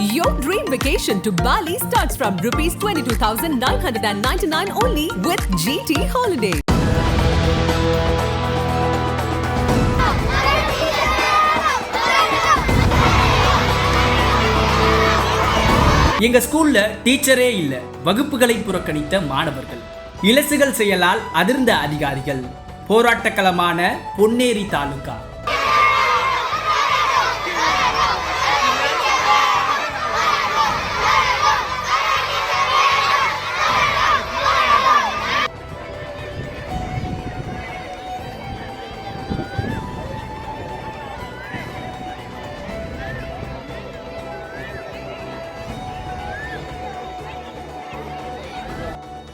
Your dream vacation to Bali starts from rupees 22,999 only with GT Holiday. எங்க ஸ்கூல்ல டீச்சரே இல்ல வகுப்புகளை புறக்கணித்த மாணவர்கள். இலசுகள் செயலால் அதிர்ந்த அதிகாரிகள். போராட்டக்களமான பொன்னேரி தாலுகா.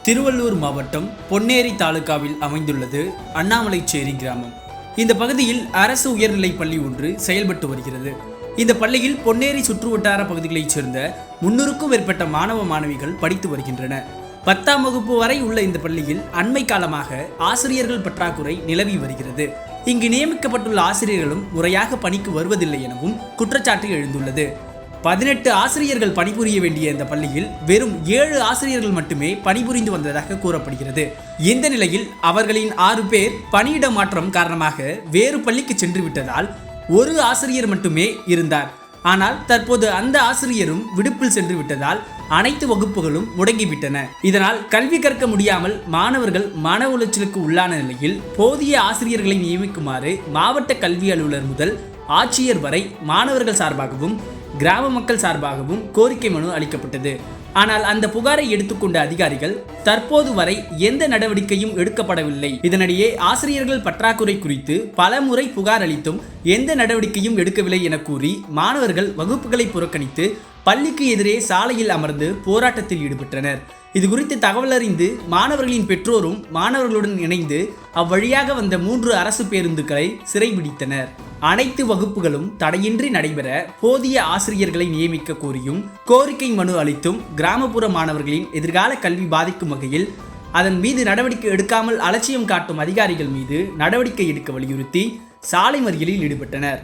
திருவள்ளூர் மாவட்டம் பொன்னேரி தாலுகாவில் அமைந்துள்ளது அண்ணாமலைச்சேரி கிராமம். இந்த பகுதியில் அரசு உயர்நிலைப் பள்ளி ஒன்று செயல்பட்டு வருகிறது. இந்த பள்ளியில் பொன்னேரி சுற்றுவட்டார பகுதிகளைச் சேர்ந்த முன்னூறுக்கும் மேற்பட்ட மாணவ மாணவிகள் படித்து வருகின்றன. பத்தாம் வகுப்பு வரை உள்ள இந்த பள்ளியில் அண்மை காலமாக ஆசிரியர்கள் பற்றாக்குறை நிலவி வருகிறது. இங்கு நியமிக்கப்பட்டுள்ள ஆசிரியர்களும் முறையாக பணிக்கு வருவதில்லை எனவும் குற்றச்சாட்டு எழுந்துள்ளது. பதினெட்டு ஆசிரியர்கள் பணிபுரிய வேண்டிய இந்த பள்ளியில் வெறும் ஏழு ஆசிரியர்கள் மட்டுமே பணிபுரிந்து வந்ததாக கூறப்படுகிறது. இந்த நிலையில் அவர்களின் ஆறு பேர் பணியிட மாற்றம் காரணமாக வேறு பள்ளிக்கு சென்று விட்டதால் ஒரு ஆசிரியர் மட்டுமே இருந்தார். ஆனால் தற்போது அந்த ஆசிரியரும் விடுப்பில் சென்று விட்டதால் அனைத்து வகுப்புகளும் முடங்கிவிட்டன. இதனால் கல்வி கற்க முடியாமல் மாணவர்கள் மன உளைச்சலுக்கு உள்ளான நிலையில் போதிய ஆசிரியர்களை நியமிக்குமாறு மாவட்ட கல்வி அலுவலர் முதல் ஆட்சியர் வரை மாணவர்கள் சார்பாகவும் கிராம மக்கள் சார்பாகவும் கோரிக்கை மனு அளிக்கப்பட்டது. ஆனால் அந்த புகாரை எடுத்துக்கொண்ட அதிகாரிகள் தற்போது வரை எந்த நடவடிக்கையும் எடுக்கப்படவில்லை. இதனிடையே ஆசிரியர்கள் பற்றாக்குறை குறித்து பல முறை புகார் அளித்தும் எந்த நடவடிக்கையும் எடுக்கவில்லை என கூறி மாணவர்கள் வகுப்புகளை புறக்கணித்து பள்ளிக்கு எதிரே சாலையில் அமர்ந்து போராட்டத்தில் ஈடுபட்டனர். இது குறித்து தகவல் அறிந்து மாணவர்களின் பெற்றோரும் மாணவர்களுடன் இணைந்து அவ்வழியாக வந்த மூன்று அரசு பேருந்துகளை சிறைபிடித்தனர். அனைத்து வகுப்புகளும் தடையின்றி நடைபெற போதிய ஆசிரியர்களை நியமிக்க கோரியும் கோரிக்கை மனு அளித்தும் கிராமப்புற மாணவர்களின் எதிர்கால கல்வி பாதிக்கும் வகையில் அதன் மீது நடவடிக்கை எடுக்காமல் அலட்சியம் காட்டும் அதிகாரிகள் மீது நடவடிக்கை எடுக்க வலியுறுத்தி சாலை மறியலில் ஈடுபட்டனர்.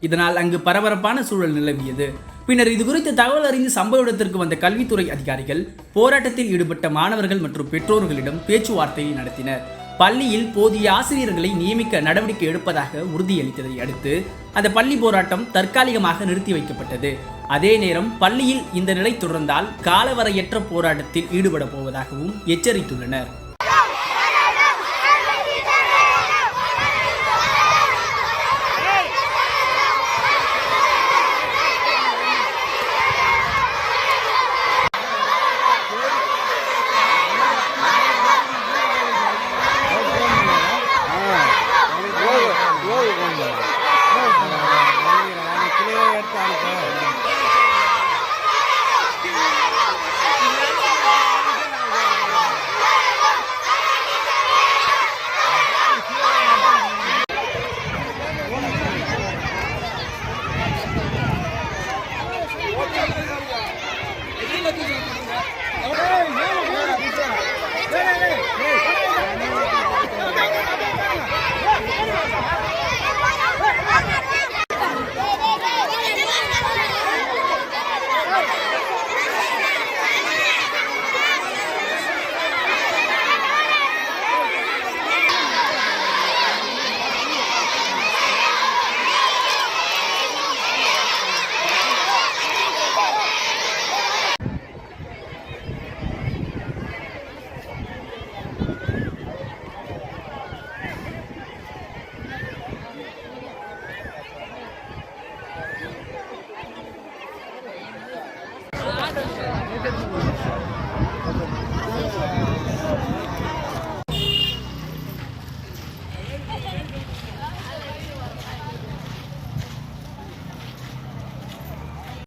இதனால் அங்கு பரபரப்பான சூழல் நிலவியது. பின்னர் இது குறித்து தகவல் அறிந்து சம்பவ இடத்திற்கு வந்த கல்வித்துறை அதிகாரிகள் போராட்டத்தில் ஈடுபட்ட மாணவர்கள் மற்றும் பெற்றோர்களிடம் பேச்சுவார்த்தையை நடத்தினர். பள்ளியில் போதிய ஆசிரியர்களை நியமிக்க நடவடிக்கை எடுப்பதாக உறுதியளித்ததை அடுத்து அந்த பள்ளி போராட்டம் தற்காலிகமாக நிறுத்தி வைக்கப்பட்டது. அதே நேரம் பள்ளியில் இந்த நிலை தொடர்ந்தால் காலவரையற்ற போராட்டத்தில் ஈடுபட போவதாகவும் எச்சரித்துள்ளனர்.